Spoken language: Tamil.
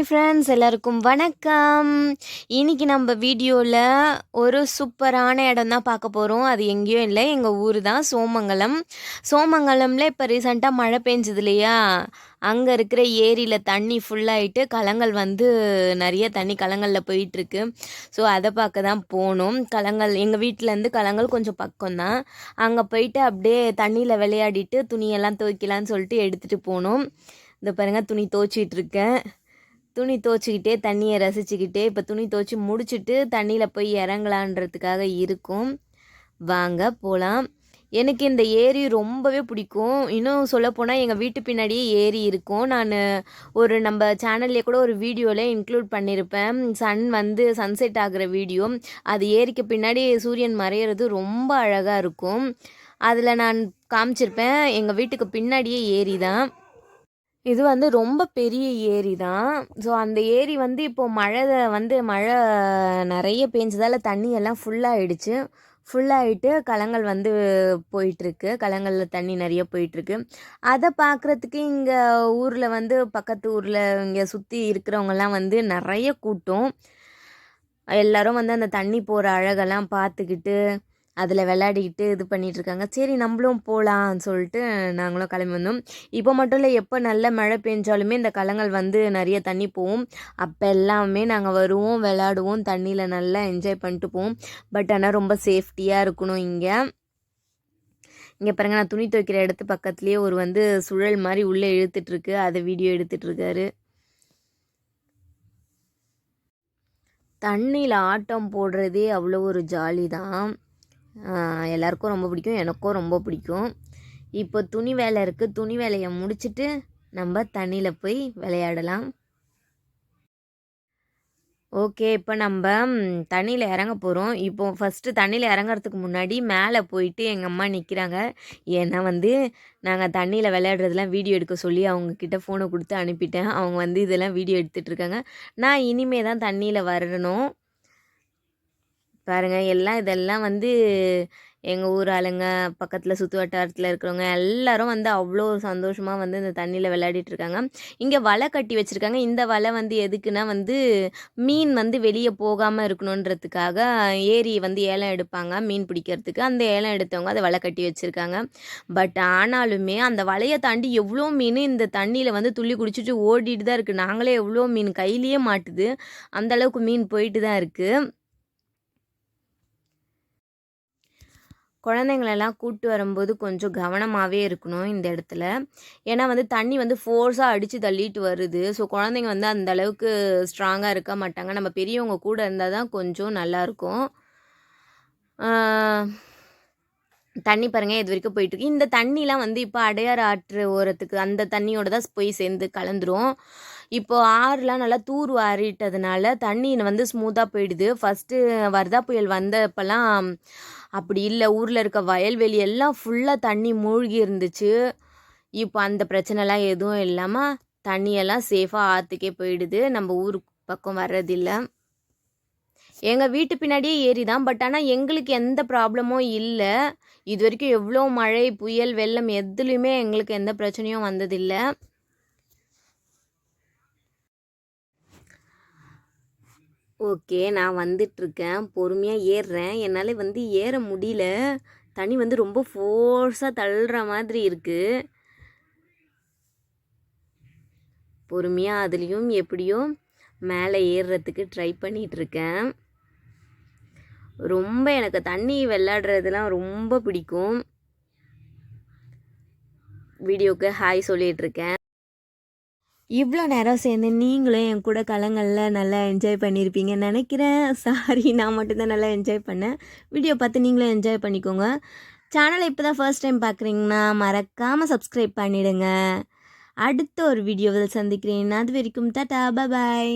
ஹாய் ஃப்ரெண்ட்ஸ் எல்லாருக்கும் வணக்கம். இன்னைக்கு நம்ம வீடியோவில் ஒரு சூப்பரான இடம் தான் பார்க்க போகிறோம் அது எங்கேயும் இல்லை. எங்கள் ஊர் தான் சோமங்கலம். சோமங்கலமில் இப்போ ரீசெண்டாக மழை பெஞ்சது இல்லையா? அங்கே இருக்கிற ஏரியில் தண்ணி ஃபுல்லாகிட்டு கலங்கள் வந்து நிறைய தண்ணி கலங்களில் போயிட்டுருக்கு. ஸோ அதை பார்க்க தான் போகணும் கலங்கள் எங்கள் வீட்டிலேருந்து கலங்கள் கொஞ்சம் பக்கம் தான் அங்கே போயிட்டு அப்படியே தண்ணியில் விளையாடிட்டு துணியெல்லாம் துவைக்கலான்னு சொல்லிட்டு எடுத்துகிட்டு போகணும் இந்த பாருங்கள் துணி துவைச்சிட்டு இருக்கேன். துணி துவச்சிக்கிட்டே தண்ணியை ரசிச்சுக்கிட்டே இப்போ துணி துவச்சி முடிச்சுட்டு தண்ணியில் போய் இறங்கலான்றதுக்காக இருக்கும். வாங்க போகலாம் எனக்கு இந்த ஏரி ரொம்பவே பிடிக்கும். இன்னும் சொல்லப்போனால் எங்கள் வீட்டு பின்னாடியே ஏரி இருக்கும். நான் ஒரு நம்ம சேனல்லே கூட ஒரு வீடியோவில் இன்க்ளூட் பண்ணியிருப்பேன் சன் வந்து சன்செட் ஆகிற வீடியோ. அது ஏரிக்கு பின்னாடி சூரியன் மறையிறது ரொம்ப அழகாக இருக்கும். அதில் நான் காமிச்சிருப்பேன். எங்கள் வீட்டுக்கு பின்னாடியே ஏரி தான் இது வந்து ரொம்ப பெரிய ஏரி தான். ஸோ அந்த ஏரி வந்து இப்போது மழை வந்து மழை நிறைய பேஞ்சதால் தண்ணி எல்லாம் ஃபுல்லாகிடுச்சு ஃபுல்லாகிட்டு கலங்கள் வந்து போயிட்டுருக்கு. கலங்களில் தண்ணி நிறைய போயிட்டுருக்கு. அதை பார்க்குறதுக்கு இங்கே ஊரில் வந்து பக்கத்து ஊரில் இங்கே சுற்றி இருக்கிறவங்கெல்லாம் வந்து நிறைய கூட்டம். எல்லோரும் வந்து அந்த தண்ணி போகிற அழகெல்லாம் பார்த்துக்கிட்டு அதில் விளையாடிக்கிட்டு இது பண்ணிகிட்ருக்காங்க சரி நம்மளும் போகலான்னு சொல்லிட்டு நாங்களும் கிளம்பி வந்தோம். இப்போ மட்டும் இல்லை எப்போ நல்ல மழை பெஞ்சாலுமே இந்த கலங்கள் வந்து நிறைய தண்ணி போவோம் அப்போ எல்லாமே நாங்கள் வருவோம் விளாடுவோம் தண்ணியில் நல்லா என்ஜாய் பண்ணிட்டு போவோம். பட் ஆனால் ரொம்ப சேஃப்டியாக இருக்கணும் இங்கே. இங்கே பாருங்க நான் துணி துவைக்கிற இடத்து பக்கத்துலேயே ஒரு வந்து சுழல் மாதிரி உள்ளே இழுத்துட்ருக்கு அதை வீடியோ எடுத்துட்ருக்காரு தண்ணியில் ஆட்டம் போடுறதே அவ்வளோ ஒரு ஜாலி தான் எல்லாருக்கும் ரொம்ப பிடிக்கும் எனக்கும் ரொம்ப பிடிக்கும். இப்போ துணி வேலை இருக்குது துணி வேலையை முடிச்சுட்டு நம்ம தண்ணியில் போய் விளையாடலாம். ஓகே இப்போ நம்ம தண்ணியில் இறங்க போகிறோம் இப்போ ஃபஸ்ட்டு தண்ணியில் இறங்குறதுக்கு முன்னாடி மேலே போயிட்டு எங்கள் அம்மா நிற்கிறாங்க ஏன்னா வந்து நாங்கள் தண்ணியில் விளையாடுறதுலாம் வீடியோ எடுக்க சொல்லி அவங்கக்கிட்ட ஃபோனை கொடுத்து அனுப்பிட்டேன். அவங்க வந்து இதெல்லாம் வீடியோ எடுத்துகிட்டு இருக்காங்க. நான் இனிமே தான் தண்ணியில் வரணும். பாருங்கள் எல்லாம் இதெல்லாம் வந்து எங்கள் ஊர் ஆளுங்க பக்கத்தில் சுற்று வட்டாரத்தில் இருக்கிறவங்க எல்லாரும் வந்து அவ்வளோ சந்தோஷமாக வந்து இந்த தண்ணியில் விளையாடிட்டு இருக்காங்க. இங்கே வலை கட்டி வச்சுருக்காங்க. இந்த வலை வந்து எதுக்குன்னா வந்து மீன் வந்து வெளியே போகாமல் இருக்கணுன்றதுக்காக ஏரி வந்து ஏலம் எடுப்பாங்க மீன் பிடிக்கிறதுக்கு. அந்த ஏலம் எடுத்தவங்க அதை வலை கட்டி வச்சுருக்காங்க. பட் ஆனாலுமே அந்த வலையை தாண்டி எவ்வளோ மீன் இந்த தண்ணியில் வந்து துள்ளி குடிச்சிட்டு ஓடிட்டு தான் இருக்குது நாங்களே எவ்வளோ மீன் கையிலேயே மாட்டுது. அந்தளவுக்கு மீன் போயிட்டு தான் இருக்குது குழந்தைங்களெல்லாம் கூப்பிட்டு வரும்போது கொஞ்சம் கவனமாகவே இருக்கணும் இந்த இடத்துல. ஏன்னா வந்து தண்ணி வந்து ஃபோர்ஸாக அடித்து தள்ளிட்டு வருது. ஸோ குழந்தைங்க வந்து அந்த அளவுக்கு ஸ்ட்ராங்காக இருக்க மாட்டாங்க. நம்ம பெரியவங்க கூட இருந்தால் தான் கொஞ்சம் நல்லாயிருக்கும் தண்ணி பாருங்கள் இது வரைக்கும் போயிட்டுருக்கு இந்த தண்ணிலாம் வந்து இப்போ அடையாறு ஆற்று ஓரத்துக்கு அந்த தண்ணியோட தான் போய் சேர்ந்து கலந்துரும். இப்போது ஆறுலாம் நல்லா தூர் வாரிட்டதுனால தண்ணி வந்து ஸ்மூத்தாக போயிடுது. ஃபஸ்ட்டு வர்தா புயல் வந்தப்பெல்லாம் அப்படி இல்லை. ஊரில் இருக்க வயல்வெளி எல்லாம் ஃபுல்லாக தண்ணி மூழ்கி இருந்துச்சு. இப்போ அந்த பிரச்சனைலாம் எதுவும் இல்லாமல் தண்ணியெல்லாம் சேஃபாக ஆற்றுக்கே போயிடுது. நம்ம ஊர் பக்கம் வர்றதில்லை. எங்கள் வீட்டு பின்னாடியே ஏரி தான் பட் ஆனால் எங்களுக்கு எந்த ப்ராப்ளமும் இல்லை. இது வரைக்கும் எவ்வளோ மழை புயல் வெள்ளம் எதுலேயுமே எங்களுக்கு எந்த பிரச்சனையும் வந்ததில்லை. ஓகே நான் வந்துட்டுருக்கேன். பொறுமையாக ஏறுறேன். என்னால் வந்து ஏற முடியல. தண்ணி வந்து ரொம்ப ஃபோர்ஸாக தள்ளுற மாதிரி இருக்குது பொறுமையாக அதுலேயும் எப்படியும் மேலே ஏறுறதுக்கு ட்ரை பண்ணிகிட்ருக்கேன் ரொம்ப எனக்கு தண்ணி விளாடுறதுலாம் ரொம்ப பிடிக்கும். வீடியோவுக்கு ஹாய் சொல்லிகிட்ருக்கேன் இவ்வளோ நேரம் சேர்ந்து நீங்களும் என் கூட களங்களில் நல்லா என்ஜாய் பண்ணியிருப்பீங்கன்னு நினைக்கிறேன். சாரி நான் மட்டும்தான் நல்லா என்ஜாய் பண்ணேன். வீடியோ பார்த்து நீங்களும் என்ஜாய் பண்ணிக்கோங்க. சேனலை இப்போ தான் ஃபர்ஸ்ட் டைம் பார்க்குறீங்கன்னா மறக்காமல் சப்ஸ்கிரைப் பண்ணிவிடுங்க அடுத்த ஒரு வீடியோவில் சந்திக்கிறேன். அது வரைக்கும் டாட்டா பாய்